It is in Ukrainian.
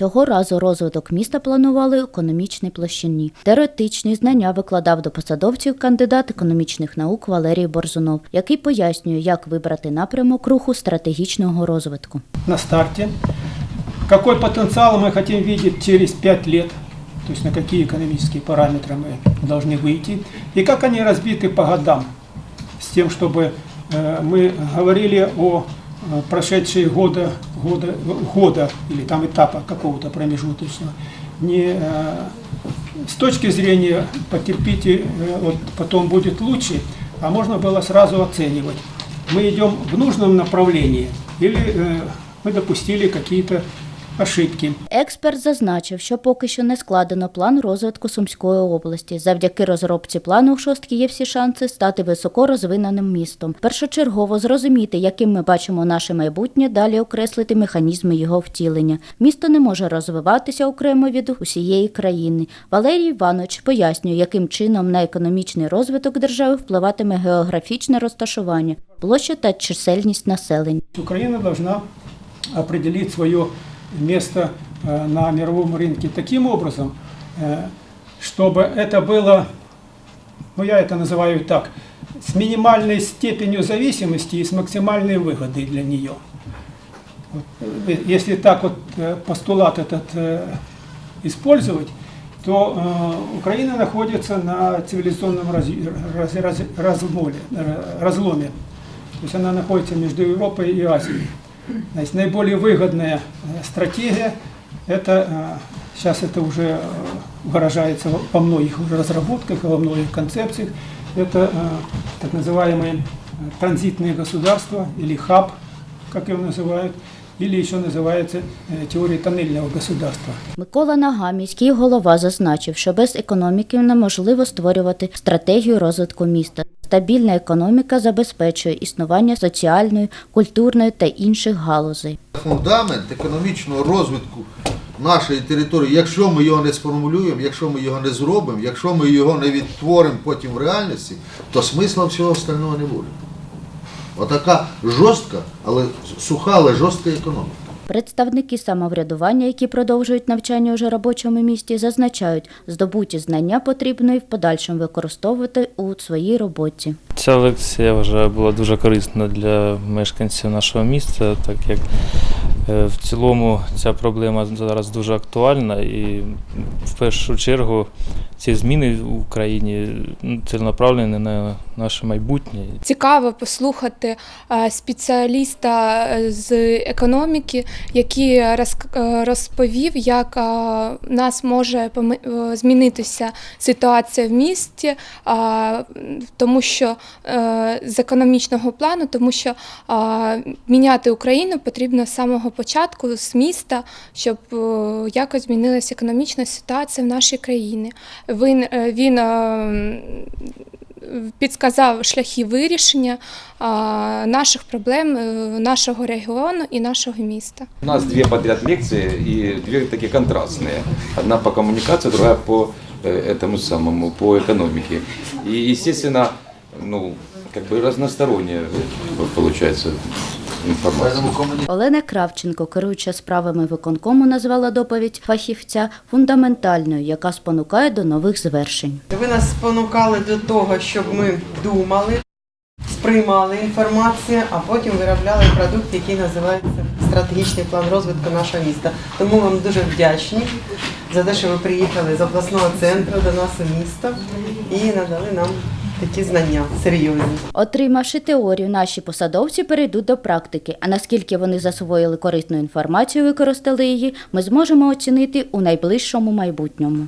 Цього разу розвиток міста планували у економічній площині. Теоретичні знання викладав до посадовців кандидат економічних наук Валерій Борзунов, який пояснює, як вибрати напрямок руху стратегічного розвитку. на старте, какой потенциал мы хотим видеть через 5 лет, то есть на какие экономические параметры мы должны выйти, и как они разбиты по годам, с тем, чтобы э, мы говорили о э, прошедшие года, года, года или там этапа какого-то промежуточного, не э, с точки зрения потерпите, э, вот потом будет лучше, а можно было сразу оценивать, мы идем в нужном направлении или э, мы допустили какие-то ошибки. Експерт зазначив, що поки що не складено план розвитку Сумської області. Завдяки розробці плану у шостки є всі шанси стати високо розвиненим містом. Першочергово зрозуміти, яким ми бачимо наше майбутнє, далі окреслити механізми його втілення. Місто не може розвиватися окремо від усієї країни. Валерій Іванович пояснює, яким чином на економічний розвиток держави впливатиме географічне розташування, площа та чисельність населення. Украина должна определить свое место э, на мировом рынке таким образом, э, чтобы это было, ну я это называю так, с минимальной степенью зависимости и с максимальной выгодой для нее. Э, Если так вот постулат этот использовать, то Украина находится на цивилизационном раз- раз- раз- разломе, разломе. То есть она находится между Европой и Азией. Значит, наиболее выгодная э, стратегия – это, сейчас это уже э, выражается во- во многих уже разработках, и во многих концепциях, это э, так называемые э, транзитные государства или хаб, как его называют, или еще называется э, теория тоннельного государства. Микола Нага, міський голова, зазначив, що без економіки неможливо створювати стратегію розвитку міста. Стабільна економіка забезпечує існування соціальної, культурної та інших галузей. Фундамент економічного розвитку нашої території, якщо ми його не сформулюємо, якщо ми його не зробимо, якщо ми його не відтворимо потім в реальності, то смисла всього остального не буде. Отака жорстка, але суха, але жорстка економіка. Представники самоврядування, які продовжують навчання уже робочому місті, зазначають, здобуті знання потрібно і в подальшому використовувати у своїй роботі. Ця лекція вже була дуже корисна для мешканців нашого міста, так як е, в цілому ця проблема зараз дуже актуальна і в першу чергу ці зміни в Україні ціленаправлені на наше майбутнє. Цікаво послухати е, спеціаліста е, з економіки, який е, розповів, як нас може змінитися ситуація в місті, тому що з економічного плану, тому що міняти Україну потрібно з самого початку з міста, щоб якось змінилася економічна ситуація в нашій країні. Він, е, він е, підказав шляхи вирішення а, наших проблем е, нашого регіону і нашого міста. У нас две подряд лекции и две такие контрастные. Одна по коммуникации, другая по э, этому самому, по экономике. И, естественно, ну, как бы разносторонняя э, получается комуні- Олена Кравченко, керуюча справами виконкому, назвала доповідь фахівця фундаментальною, яка спонукає до нових звершень. Ви нас спонукали до того, щоб ми думали, сприймали інформацію, а потім виробляли продукт, який називається стратегічний план розвитку нашого міста. Тому вам дуже вдячні за те, що ви приїхали з обласного центру до нас у місто і надали нам такі знання серйозні. Отримавши теорію, наші посадовці перейдуть до практики. А наскільки вони засвоїли корисну інформацію, використали її, ми зможемо оцінити у найближчому майбутньому.